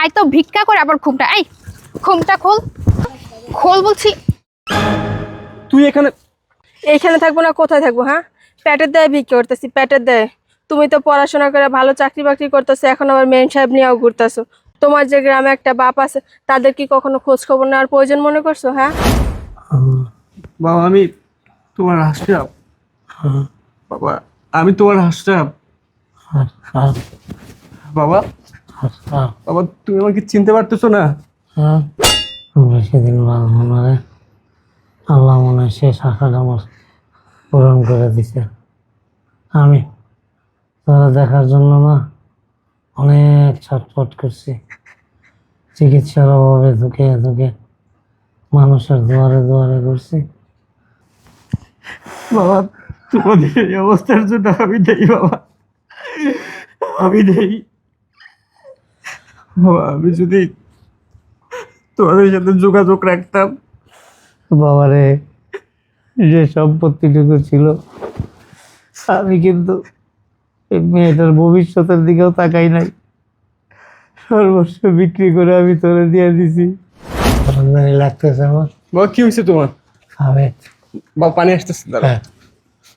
খায় তো ভিক্ষা করে আবার ঘুমটা এই ঘুমটা খোল। খোল বলছি। তুই এখানে এইখানে থাকব না কোথায় থাকব হ্যাঁ? প্যাটের দেয় ভিক্ষা করতেছি প্যাটের দেয়। তুমি তো পড়াশোনা করে ভালো চাকরি বাকরি করতেছো এখন আবার মেন সাহেব নিয়েও ঘুরতেছো। তোমার যে গ্রামে একটা বাপ আছে তাদের কি কখনো খোঁজ খবর নেওয়ার প্রয়োজন মনে করছ হ্যাঁ? বাবা আমি তোমার হাসটাপ বাবা আমি তোমার হাসটাপ বাবা বাবা তুমি আমাকে চিনতে পারতেছো না? হ্যাঁ? বেশি দিন বাঁচবো না রে। আল্লাহ মনে হয় শেষ আশাটা আমার পূরণ করে দিছে। আমি তোরা দেখার জন্য না অনেক ছটফট করছি। চিকিৎসার অভাবে ধুকে ধুকে মানুষের দুয়ারে দুয়ারে ঘুরছি। বাবা তোমাদের এই অবস্থার জন্য আমি দেই বাবা। আমি দেই। বাবা আমি যদি তোমাদের সাথে যোগাযোগ রাখতাম। বাবারে যে সম্পত্তিটুকু ছিল আমি কিন্তু এই মেয়েটার ভবিষ্যতের দিকেও তাকাই নাই। সর্বস্ব বিক্রি করে আমি তোরে দিয়ে দিছি। সন্ধানী লাগতেছে আমার। বাবা কি হয়েছে তোমার? খাবে বাবা পানি আসতেছে দাঁড়া হ্যাঁ।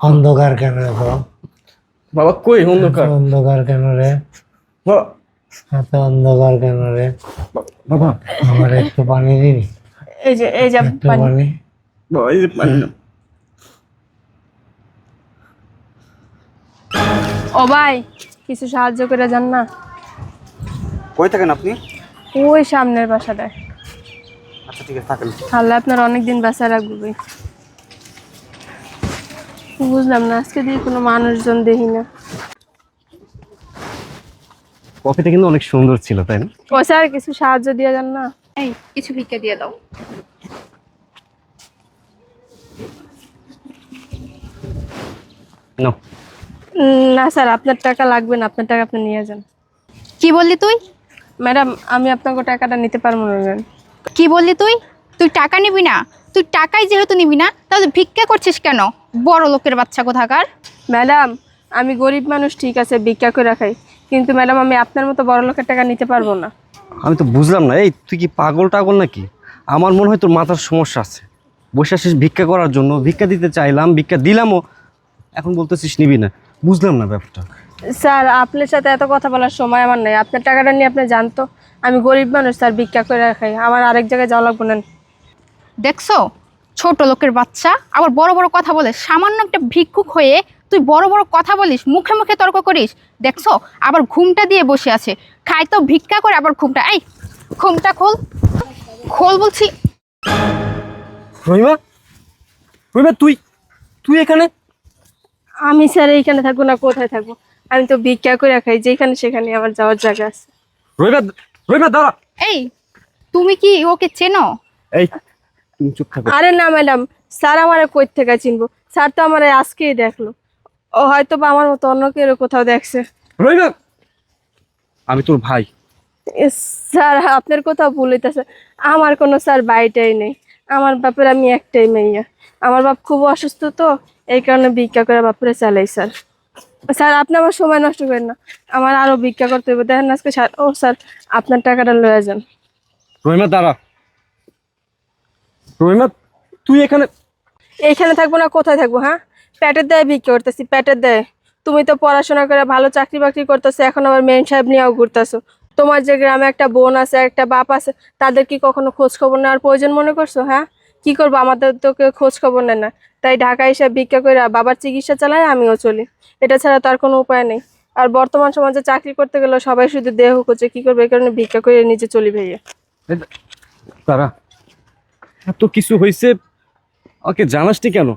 অন্ধকার কেন রে বাবা কই অন্ধকার? অন্ধকার কেন রে? বাবা এত অন্ধকার কেন রে? বাবা। আমার একটু পানি দিবি? এই যে এই যে একটু পানি। বাবা এই যে পানি ও ভাই কিছু সাহায্য করে যান না? কই থাকেন আপনি? ওই সামনের বাসাটায়। আচ্ছা ঠিক আছে থাকেন। আল্লাহ আপনার অনেকদিন বাসা রাখব ভাই। বুঝলাম না আজকে দিয়ে কোনো মানুষজন দেখি না। কফিটা কিন্তু অনেক সুন্দর ছিল তাই না? ও স্যার কিছু সাহায্য দিয়ে যান না। এই কিছু ভিক্ষা দিয়ে দাও। না না স্যার আপনার টাকা লাগবে না আপনার টাকা আপনি নিয়ে যান। কি বললি তুই? ম্যাডাম আমি আপনাকে টাকাটা নিতে পারব না ম্যাম কি বললি তুই? তুই টাকা নিবি না? তুই টাকাই যেহেতু নিবি না তাহলে ভিক্ষা করছিস কেন? বড় লোকের বাচ্চা কোথাকার? ম্যাডাম আমি গরিব মানুষ ঠিক আছে ভিক্ষা করে খাই। কিন্তু ম্যাডাম আমি আপনার মতো বড় লোকের টাকা নিতে পারব না। আমি তো বুঝলাম না। এই তুই কি পাগল টাগল নাকি? আমার মনে হয় তোর মাথার সমস্যা আছে। বসে আসিস ভিক্ষা করার জন্য ভিক্ষা দিতে চাইলাম ভিক্ষা দিলামও এখন বলতেছিস নিবি না। বুঝলাম না ব্যাপারটা। স্যার আপনার সাথে এত কথা বলার সময় আমার নেই। আপনার টাকাটা নিয়ে আপনি জানতো। আমি গরিব মানুষ স্যার ভিক্ষা করে খাই। আমার আরেক জায়গায় যাওয়া লাগবে না। দেখছ? ছোট লোকের বাচ্চা আবার বড় বড় কথা বলে সামান্য একটা ভিক্ষুক হয়ে তুই বড় বড় কথা বলিস মুখে মুখে তর্ক করিস। দেখছ আবার ঘুমটা দিয়ে বসে আছে। খায় তো ভিক্ষা করে আবার ঘুমটা। এই ঘুমটা খোল। খোল বলছি। রহিমা? রহিমা তুই তুই এখানে? আমি স্যার এইখানে থাকব না কোথায় থাকব? আমি তো ভিক্ষা করে খাই যেখানে সেখানে আমার যাওয়ার জায়গা আছে। রহিমা রহিমা দাঁড়া। এই তুমি কি ওকে চেনো? এই তুমি চুপ থাকো। আরে না ম্যাডাম স্যার আমার কই থেকে চিনবো? স্যার তো আমার আজকেই দেখল। ও হয়তো বা আমার মতো অন্য কেউ কোথাও দেখছে। রহিমা! আমি তোর ভাই। স্যার আপনার কোথাও ভুল হইতেছে। আমার কোনো স্যার বাড়িটাই নেই। আমার বাপের আমি একটাই মেয়ে আমার বাপ খুব অসুস্থ তো এই কারণে ভিক্ষা করে বাপরে চালাই স্যার। স্যার আপনি আমার সময় নষ্ট করেন না। আমার আরও ভিক্ষা করতে হবে দেখেন আজকে স্যার। ও স্যার আপনার টাকাটা লয়ে যান। রহিমা দাঁড়া। রহিমা তুই এখানে এইখানে থাকব না কোথায় থাকব হ্যাঁ? প্যাটের দেয় বিক্রি করতেছি প্যাটের দেয়। তুমি তো পড়াশোনা করে ভালো চাকরি বাকরি করতেছো, এখন আবার মেন সাহেব নিয়েও ঘুরতেছো। তোমার যে গ্রামে একটা বোন আছে, একটা বাপ আছে, তাদের কি কখনো খোঁজ খবর নেওয়ার প্রয়োজন মনে করছ হ্যাঁ? কি করব, আমাদের তো কেউ খোঁজ খবর নেয় না। তাই ঢাকা এসে ভিক্ষা করে বাবার চিকিৎসা চালায় আমিও চলি। এটা ছাড়া তার কোনো উপায় নেই। আর বর্তমান সমাজে চাকরি করতে গেলে সবাই শুধু দেহ করছে কি করবে? এই কারণে ভিক্ষা করে নিজে চলি ভাইয়া। দাঁড়া। এত কিছু হয়েছে ওকে জানাসনি কেন?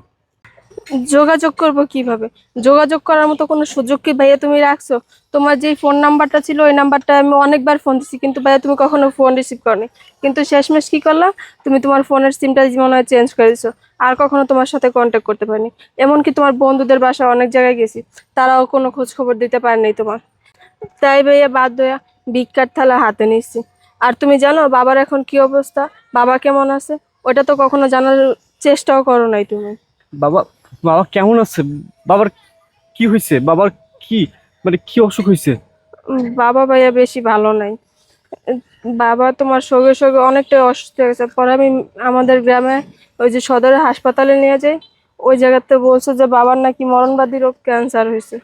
যোগাযোগ করব কীভাবে? যোগাযোগ করার মতো কোনো সুযোগ কি ভাইয়া তুমি রাখছো? তোমার যেই ফোন নাম্বারটা ছিল, ওই নাম্বারটা আমি অনেকবার ফোন দিছি, কিন্তু ভাইয়া তুমি কখনো ফোন রিসিভ করনি। কিন্তু শেষমেশ কি করলা? তুমি তোমার ফোনের সিমটা মনে হয় চেঞ্জ করে দিছো। আর কখনো তোমার সাথে কন্ট্যাক্ট করতে পারিনি। এমনকি তোমার বন্ধুদের বাসা অনেক জায়গায় গেছি, তারাও কোনো খোঁজ খবর দিতে পারেনি তোমার। তাই ভাইয়া বাদ হইয়া ভিক্ষার থালা হাতে নিচ্ছি আর তুমি জানো, বাবার এখন কি অবস্থা? বাবা কেমন আছে? ওটা তো কখনো জানার চেষ্টাও করো নাই তুমি। বাবা বাবা কেমন আছে? বাবার কি হয়েছে বাবার কি? মানে কি অসুখ হয়েছে বাবা ভাইয়া বেশি ভালো নাই। বাবা তোমার সঙ্গে সঙ্গে অনেকটাই অসুস্থ হয়ে গেছে। পরে আমি আমাদের গ্রামে ওই যে সদরে হাসপাতালে নিয়ে যাই। ওই জায়গাতে বলছে যে বাবার নাকি মরণবাদী রোগ ক্যান্সার হয়েছে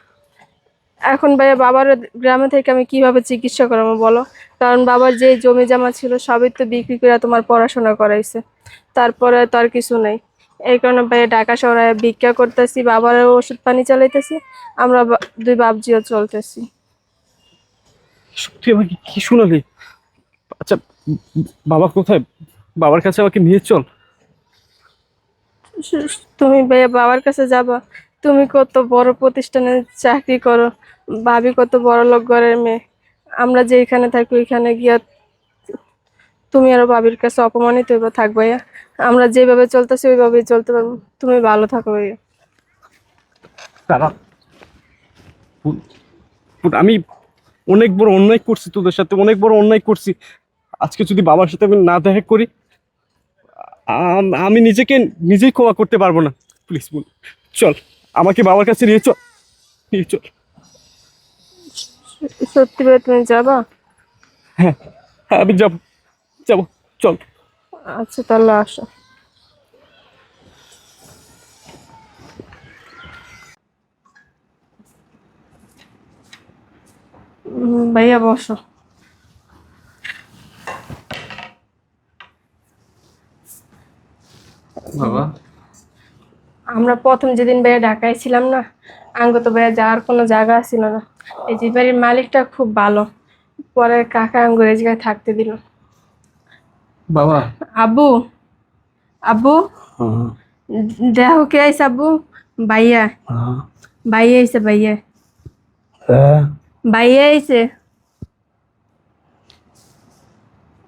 এখন ভাইয়া বাবার গ্রামে থেকে আমি কীভাবে চিকিৎসা করাবো বলো? কারণ বাবার যে জমি জমা ছিল সবই তো বিক্রি করে তোমার পড়াশোনা করাইছে। তারপরে তো আর কিছু নেই। এই কারণে ঢাকা শহরে ভিক্ষা করতেছি বাবার ওষুধ পানি চালাইতেছি আমরা দুই বাপজিও চলতেছি। তুই আমাকে কি শোনালি? আচ্ছা বাবা কোথায়? বাবার কাছে আমাকে নিয়ে চল। তুমি ভাইয়া বাবার কাছে যাবা। তুমি কত বড় প্রতিষ্ঠানে চাকরি করো ভাবি কত বড় লোক ঘরের মেয়ে। আমরা যে এখানে থাকি ওইখানে গিয়া তুমি আরও ভাবির কাছে অপমানিত হইবা থাক ভাইয়া। আমরা যেভাবে চলতেছি ওইভাবেই চলতে পারব। তুমি ভালো থাকো ভাইয়া। আমি অনেক বড় অন্যায় করছি তোদের সাথে অনেক বড় অন্যায় করছি। আজকে যদি বাবার সাথে আমি না দেখা করি আম- আমি নিজেকে নিজেই ক্ষমা করতে পারব না। প্লিজ বল। চল আমাকে বাবার কাছে নিয়ে চল। নিয়ে চল। সত্যি ভাই তুমি যাবা? হ্যাঁ হ্যাঁ আমি যাব। যাব। চল। আচ্ছা তাহলে আসো। ভাইয়া বসো। বাবা। আমরা প্রথম যেদিন ভাইয়া ঢাকায় ছিলাম না আঙ্গ তো ভাইয়া যাওয়ার কোনো জায়গা ছিল না। এই যে বাড়ির মালিকটা খুব ভালো। পরে কাকা আঙ্গুর এই জায়গায় থাকতে দিল। বাবা আব্বু আব্বু দেখো কে আইসে আব্বু ভাইয়া ভাইয়া আইসে ভাইয়া হ্যাঁ ভাইয়া আইসে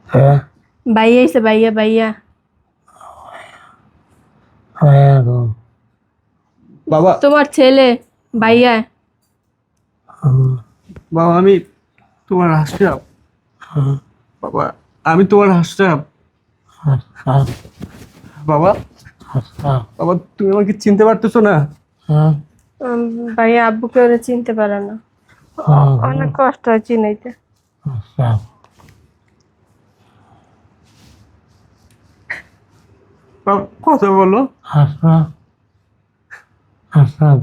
হ্যাঁ ভাইয়া আইসে ভাইয়া ভাইয়া হ্যাঁ গো বাবা তোমার ছেলে ভাইয়া হুম, বাবা আমি তোমার হাসরাম হুম, বাবা আমি তোমার হাসরাম হাসতাম, বাবা বাবা তুমি আমাকে চিনতে পারতেছো না? হ্যাঁ, ভাইয়া আব্বুকে ওরা চিনতে পারে না। অনেক কষ্ট হয় চিনাইতে। কথা বলো।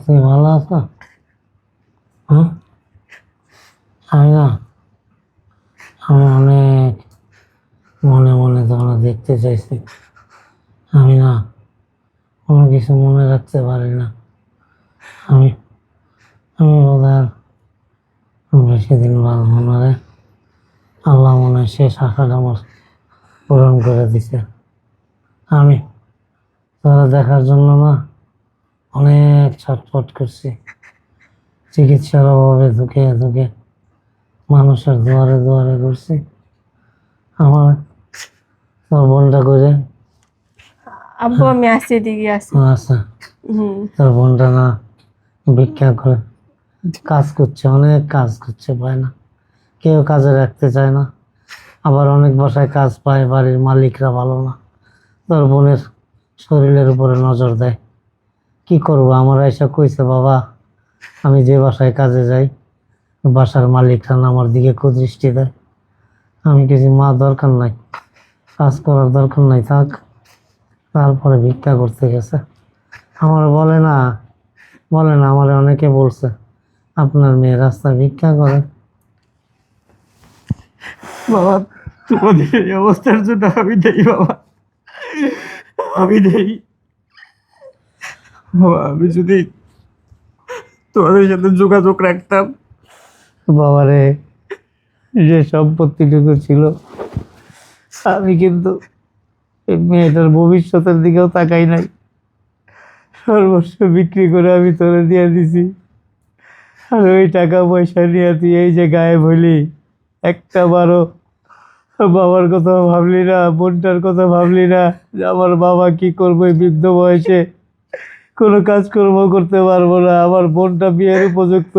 তুই ভালো আছো? হুম? আমি না আমি অনেক মনে মনে তোমরা দেখতে চাইছি। আমি না কোনো কিছু মনে রাখতে পারি না। আমি আমি আর বেশি দিন বাঁচবো না আল্লাহ মনে হয় শেষ আশাটা আমার পূরণ করে দিছে। আমি তারা দেখার জন্য না অনেক ছটফট করছি। চিকিৎসার অভাবে ধুকে ধুকে মানুষের দুয়ারে দুয়ারে করছি আমার তোর বোনটা করে আব্বু আমি আসছি দিকে আসি আচ্ছা। তোর বোনটা না ভিক্ষা করে কাজ করছে অনেক কাজ করছে পায় না। কেউ কাজে রাখতে চায় না। আবার অনেক বাসায় কাজ পায় বাড়ির মালিকরা ভালো না। তোর বোনের শরীরের উপরে নজর দেয়। কি করব? আমার এসে কইছে বাবা আমি যে বাসায় কাজে যাই বাসার মালিকরা না আমার দিকে কুদৃষ্টি দেয়। আমি কিছু মা দরকার নাই। কাজ করার দরকার নাই থাক। তারপরে ভিক্ষা করতে গেছে। আমার বলে না বলে না আমার অনেকে বলছে আপনার মেয়ে রাস্তায় ভিক্ষা করে। বাবা তোমাদের এই অবস্থার জন্য আমি দেই বাবা। আমি দেই। বাবা আমি যদি তোমাদের সাথে যোগাযোগ রাখতাম। বাবারে যে সম্পত্তিটুকু ছিল আমি কিন্তু এই মেয়েটার ভবিষ্যতের দিকেও তাকাই নাই। সর্বস্ব বিক্রি করে আমি তোরে দিয়ে দিছি। আর ওই টাকা পয়সা নিয়ে তুই এই যে গায়ে বলি একটা বারো বাবার কথা ভাবলি না, বোনটার কথা ভাবলি না যে আমার বাবা কি করব বৃদ্ধ বয়সে? কোনো কাজকর্ম করতে পারব না, আমার বোনটা বিয়ের উপযুক্ত।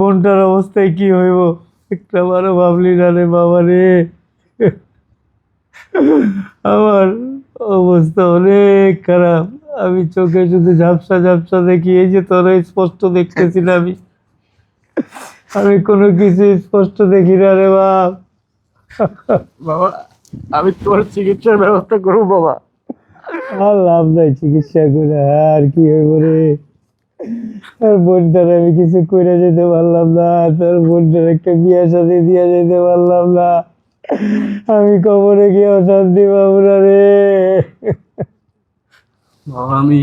বোনটার অবস্থায় কি হইব? একটা বারো ভাবলি না রে বাবা রে। আমার অবস্থা অনেক খারাপ। আমি চোখে শুধু ঝাপসা ঝাপসা দেখি এই যে তোরা স্পষ্ট দেখতেছি না আমি। আমি কোনো কিছু স্পষ্ট দেখি না রে বাপ বাবা আমি তোর চিকিৎসার ব্যবস্থা করব বাবা। আর লাভ নাই চিকিৎসা করে আর কি হইব রে? আর বোনটার আমি কিছু করে যেতে পারলাম না তোর বোনটার একটা বিয়ে সাথে দিয়ে যেতে পারলাম না। আমি কবরে গিয়ে অশান্তি না রে। বাবা আমি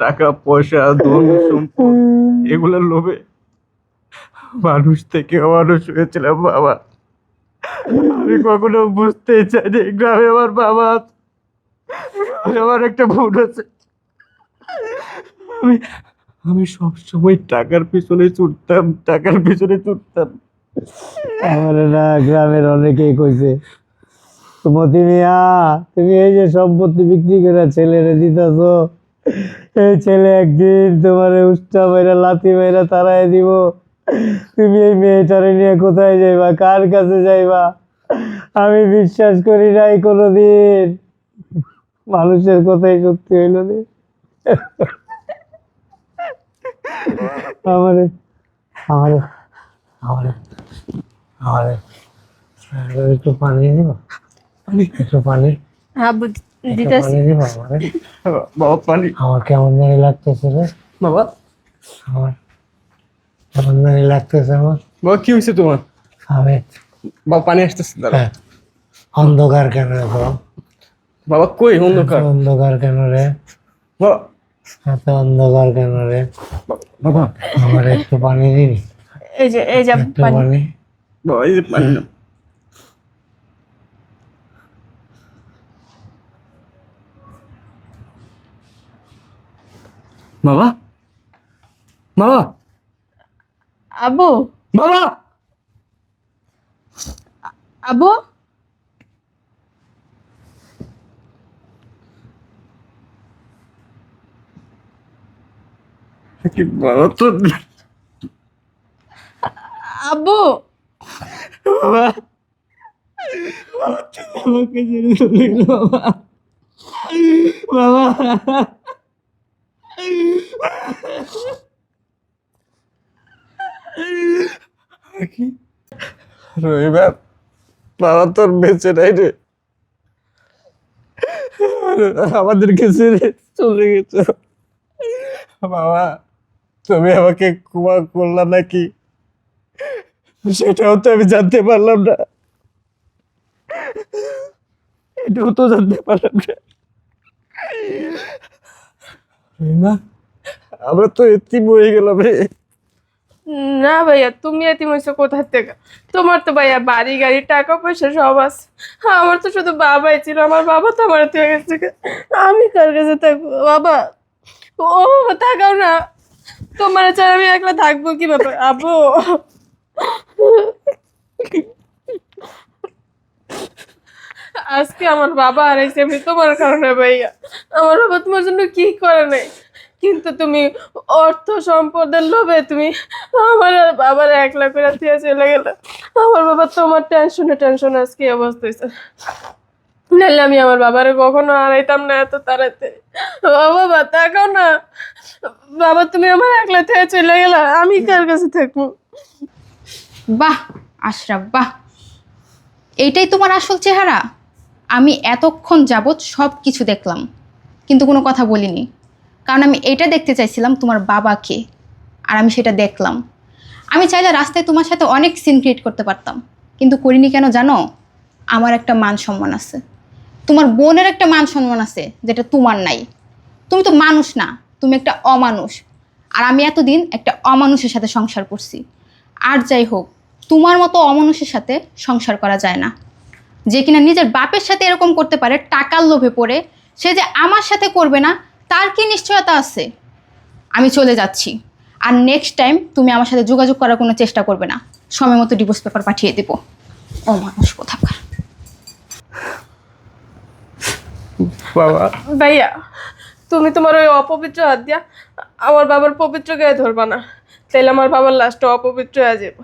টাকা, পয়সা, ধন, সম্পদ এগুলোর লোভে মানুষ থেকে মানুষ হয়েছিলাম, বাবা। আমি কখনো বুঝতেই চাইনি গ্রামে আমার বাবা। আমার একটা ভুল আছে। আমি আমি সবসময় টাকার পিছনে ছুটতাম, টাকার পিছনে ছুটতাম। আমার না, গ্রামের অনেকেই কইছে, মতি মিয়া, তুমি এই যে সম্পত্তি বিক্রি করে ছেলেরে দিতেছ, এই ছেলে একদিন তোমার উষ্টা মেয়েরা লাথি মেয়েরা তারাই দিব। তুমি এই মেয়েটারে নিয়ে কোথায় যাইবা? কার কাছে যাইবা? আমি বিশ্বাস করি নাই কোনোদিন। মানুষের কথাই সত্যি হইল রে আমারে, আমার, আমারে। আমারে একটু পানি দিব? একটু পানি? আব্বু একটু দিতেছি। পানি দিব আমারে? বাবা পানি। আমার কেমন জানি লাগতেছে রে। বাবা? আমার কেমন জানি লাগতেছে আমার। বাবা কি হয়েছে তোমার? আমি বাবা পানি আসতেছে দাঁড়া হ্যাঁ, অন্ধকার কেন রে তো বাবা কই অন্ধকার? অন্ধকার কেন রে? বাবা। এত অন্ধকার কেন রে? বাবা। আমার একটু পানি দিবি? এই যে এই যে পানি? এই যে। বাবা বাবা আব্বু বাবা আব্বু কি বাবা তো আব্বু বাবা। আমাকে ছেড়ে চলে গেলে, বাবা। বাবা। রবিবার বাবা তোর বেঁচে নাই রে। আমাদেরকে ছেড়ে চলে গেছো। বাবা, তুমি আমাকে কুমা করলা নাকি? সেটাও তো আমি জানতে পারলাম না। এটাও তো জানতে পারলাম না। রিমা, আমরা তো এতিম হয়ে গেলাম রে। না ভাইয়া তুমি এতিম হয়েছো কোথা থেকে? তোমার তো ভাইয়া বাড়ি গাড়ি টাকা পয়সা সব আছে। আমার তো শুধু বাবাই ছিল আমার বাবা তো আমার থেকে গেছে। আমি কার কাছে থাকব? বাবা ও থাকাও না। তোমার ছাড়া আমি একলা থাকব কি ব্যাপার? আব্বু। আজকে আমার বাবা হারাইছে আমি তোমার কারণে ভাইয়া, আমার বাবা তোমার জন্য কি করে নাই? কিন্তু তুমি অর্থ সম্পদের লোভে তুমি আমার আর বাবার একলা করে দিয়ে চলে গেলে। আমার বাবা তোমার টেনশনে টেনশন আজকে অবস্থা হয়েছে। নাহলে আমি আমার বাবারে কখনো হারাইতাম না এত তাড়াতে ও বাবা, তাকাও না। বাবা, তুমি আমার একলা থেকে চলে গেলে, আমি কার কাছে থাকব? বাহ, আশরাফ, বাহ। এইটাই তোমার আসল চেহারা? আমি এতক্ষণ যাবৎ সব কিছু দেখলাম, কিন্তু কোনো কথা বলিনি। কারণ আমি এটা দেখতে চাইছিলাম তোমার বাবাকে, আর আমি সেটা দেখলাম। আমি চাইলে রাস্তায় তোমার সাথে অনেক সিন ক্রিয়েট করতে পারতাম, কিন্তু করিনি কেন জানো? আমার একটা মান সম্মান আছে। তোমার বোনের একটা মান সম্মান আছে, যেটা তোমার নাই। তুমি তো মানুষ না, তুমি একটা অমানুষ। আর আমি এতদিন একটা অমানুষের সাথে সংসার করছি। আর যাই হোক তোমার মতো অমানুষের সাথে সংসার করা যায় না। যে কিনা নিজের বাপের সাথে এরকম করতে পারে টাকার লোভে পড়ে সে যে আমার সাথে করবে না তার কি নিশ্চয়তা আছে? আমি চলে যাচ্ছি। আর নেক্সট টাইম তুমি আমার সাথে যোগাযোগ করার কোনো চেষ্টা করবে না। সময় মতো ডিভোর্স পেপার পাঠিয়ে দেবো। অমানুষ কোথাকার। বাবা। ভাইয়া তুমি তোমার ওই অপবিত্র হাত দিয়া আমার বাবার পবিত্র গায়ে ধরবা না। তাইলে আমার বাবার লাস্টে অপবিত্র হয়ে যাবে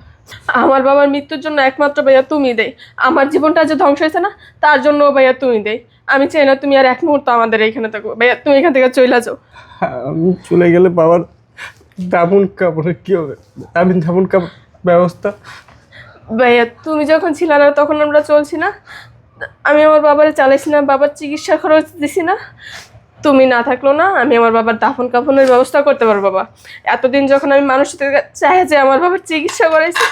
আমার বাবার মৃত্যুর জন্য একমাত্র ভাইয়া তুমি দেই। আমার জীবনটা যে ধ্বংস হয়েছে না তার জন্য ভাইয়া তুমি দেই। আমি চাই না তুমি আর এক মুহূর্ত আমাদের এইখানে থাকো। ভাইয়া তুমি এখান থেকে চলে যাও। আমি চলে গেলে বাবার দামন কাপড়ের কি হবে? আমি দামন কাপড় ব্যবস্থা। ভাইয়া তুমি যখন ছিল না তখন আমরা চলছি না। আমি আমার বাবারে চালাইছি না বাবার চিকিৎসা খরচ দিছি না। তুমি না থাকল না আমি আমার বাবার দাফন কাফনের ব্যবস্থা করতে পারব বাবা। এতদিন যখন আমি মানুষের থেকে চাই যে আমার বাবার চিকিৎসা করাইছি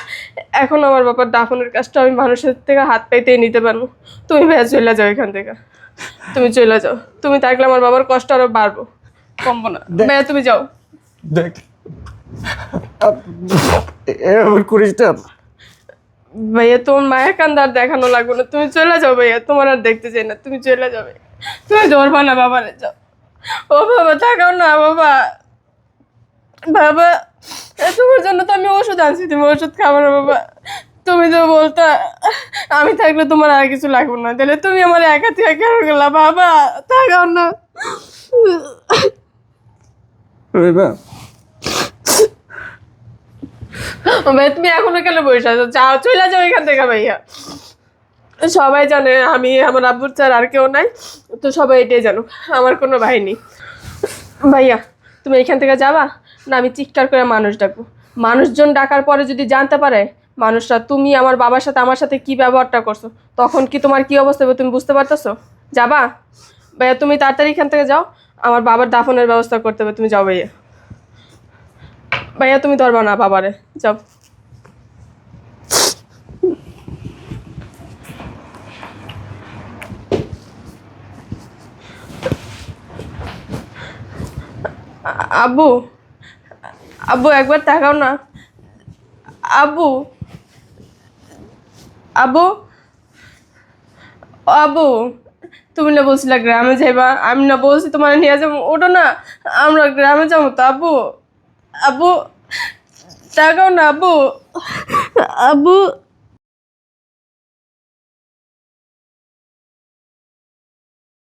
এখন আমার বাবার দাফনের কাজটা আমি মানুষের থেকে হাত পাইতেই নিতে পারব। তুমি ভাইয়া চলে যাও এখান থেকে। তুমি চলে যাও। তুমি থাকলে আমার বাবার কষ্ট আরও বাড়বো। কমবো না। ভাইয়া তুমি যাও। দেখ। এমন করিস না ভাইয়া তোমার মায়ের কান্দার দেখানো লাগবে না। তুমি চলে যাও ভাইয়া তোমার আর দেখতে চাই না। তুমি চলে যাবে। তুমি ধরবা না বাবারে যাও। ও বাবা থাকাও না বাবা। বাবা তোমার জন্য তো আমি ওষুধ আনছি তুমি ওষুধ খাব না বাবা। তুমি তো বলতা আমি থাকলে তোমার আর কিছু লাগবে না। তাহলে তুমি আমার একা থেকে কেন গেলা? বাবা থাকাও না। তুমি এখনও কেন বসে আছো? যাও চলে যাও এখান থেকে ভাইয়া। সবাই জানে, আমি আমার আব্বুর চার আর কেউ নাই, তো সবাই এটাই জানো আমার কোনো ভাই নেই ভাইয়া, তুমি এখান থেকে যাবা? না, আমি চিৎকার করে মানুষ ডাকবো। মানুষজন ডাকার পরে যদি জানতে পারে, মানুষরা, তুমি আমার বাবার সাথে, আমার সাথে কি ব্যবহারটা করছ? তখন কি তোমার কি অবস্থা হবে তুমি বুঝতে পারতেছো? যাবা? ভাইয়া, তুমি তাড়াতাড়ি এখান থেকে যাও, আমার বাবার দাফনের ব্যবস্থা করতে হবে, তুমি যাও ভাইয়া। ভাইয়া, তুমি ধরবা না বাবারে, যাও। আব্বু আব্বু একবার তাকাও না আব্বু ও আব্বু তুমি না বলছিলা গ্রামে যাইবা আমি না বলছি তোমার নিয়ে যাব ওটা না আমরা গ্রামে যাব তো আব্বু আব্বু তাকাও না আব্বু আব্বু